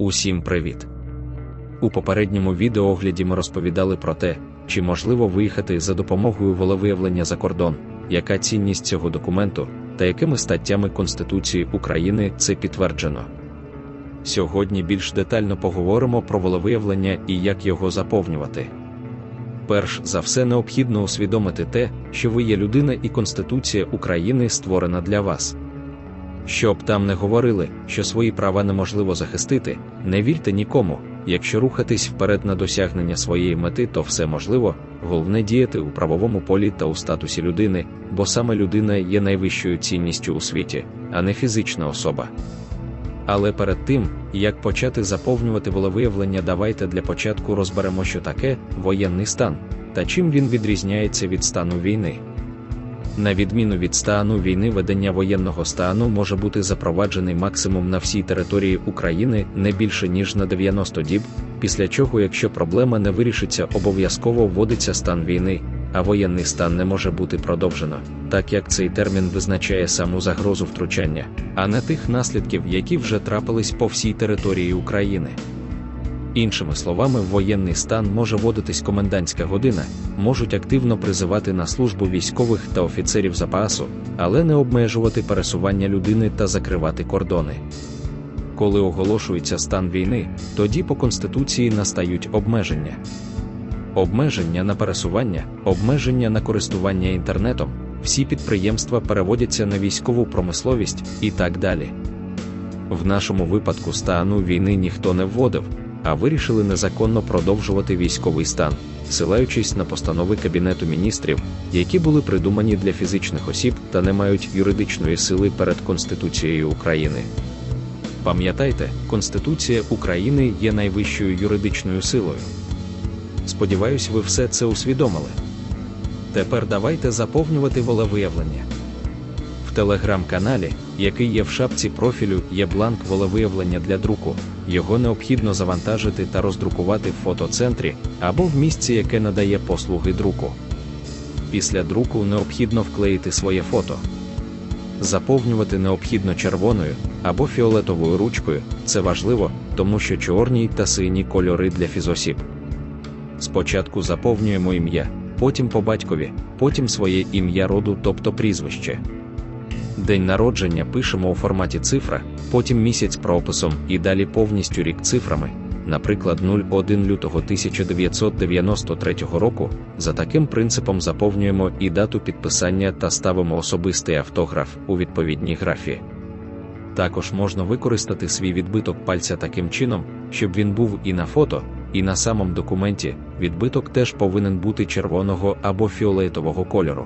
Усім привіт! У попередньому відеоогляді ми розповідали про те, чи можливо виїхати за допомогою волевиявлення за кордон, яка цінність цього документу та якими статтями Конституції України це підтверджено. Сьогодні більш детально поговоримо про волевиявлення і як його заповнювати. Перш за все необхідно усвідомити те, що ви є людина і Конституція України створена для вас. Щоб там не говорили, що свої права неможливо захистити, не вірте нікому, якщо рухатись вперед на досягнення своєї мети, то все можливо, головне діяти у правовому полі та у статусі людини, бо саме людина є найвищою цінністю у світі, а не фізична особа. Але перед тим, як почати заповнювати волевиявлення, давайте для початку розберемо, що таке воєнний стан та чим він відрізняється від стану війни. На відміну від стану війни, ведення воєнного стану може бути запроваджений максимум на всій території України не більше ніж на 90 діб, після чого, якщо проблема не вирішиться, обов'язково вводиться стан війни, а воєнний стан не може бути продовжено, так як цей термін визначає саму загрозу втручання, а не тих наслідків, які вже трапились по всій території України. Іншими словами, в воєнний стан може вводитись комендантська година, можуть активно призивати на службу військових та офіцерів запасу, але не обмежувати пересування людини та закривати кордони. Коли оголошується стан війни, тоді по Конституції настають обмеження. Обмеження на пересування, обмеження на користування інтернетом, всі підприємства переводяться на військову промисловість і так далі. В нашому випадку стану війни ніхто не вводив а вирішили незаконно продовжувати військовий стан, силаючись на постанови Кабінету міністрів, які були придумані для фізичних осіб та не мають юридичної сили перед Конституцією України. Пам'ятайте, Конституція України є найвищою юридичною силою. Сподіваюсь, ви все це усвідомили. Тепер давайте заповнювати волевиявлення. Телеграм-каналі, який є в шапці профілю, є бланк волевиявлення для друку. Його необхідно завантажити та роздрукувати в фотоцентрі або в місці, яке надає послуги друку. Після друку необхідно вклеїти своє фото. Заповнювати необхідно червоною або фіолетовою ручкою. Це важливо, тому що чорні та сині кольори для фізосіб. Спочатку заповнюємо ім'я, потім по батькові, потім своє ім'я роду, тобто прізвище. День народження пишемо у форматі цифра, потім місяць прописом і далі повністю рік цифрами, наприклад, 01 лютого 1993 року. За таким принципом заповнюємо і дату підписання та ставимо особистий автограф у відповідній графі. Також можна використати свій відбиток пальця таким чином, щоб він був і на фото, і на самому документі. Відбиток теж повинен бути червоного або фіолетового кольору.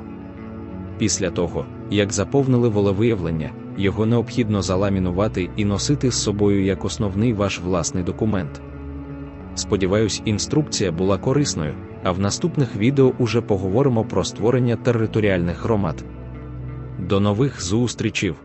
Після того, як заповнили волевиявлення, його необхідно заламінувати і носити з собою як основний ваш власний документ. Сподіваюсь, інструкція була корисною, а в наступних відео уже поговоримо про створення територіальних громад. До нових зустрічів!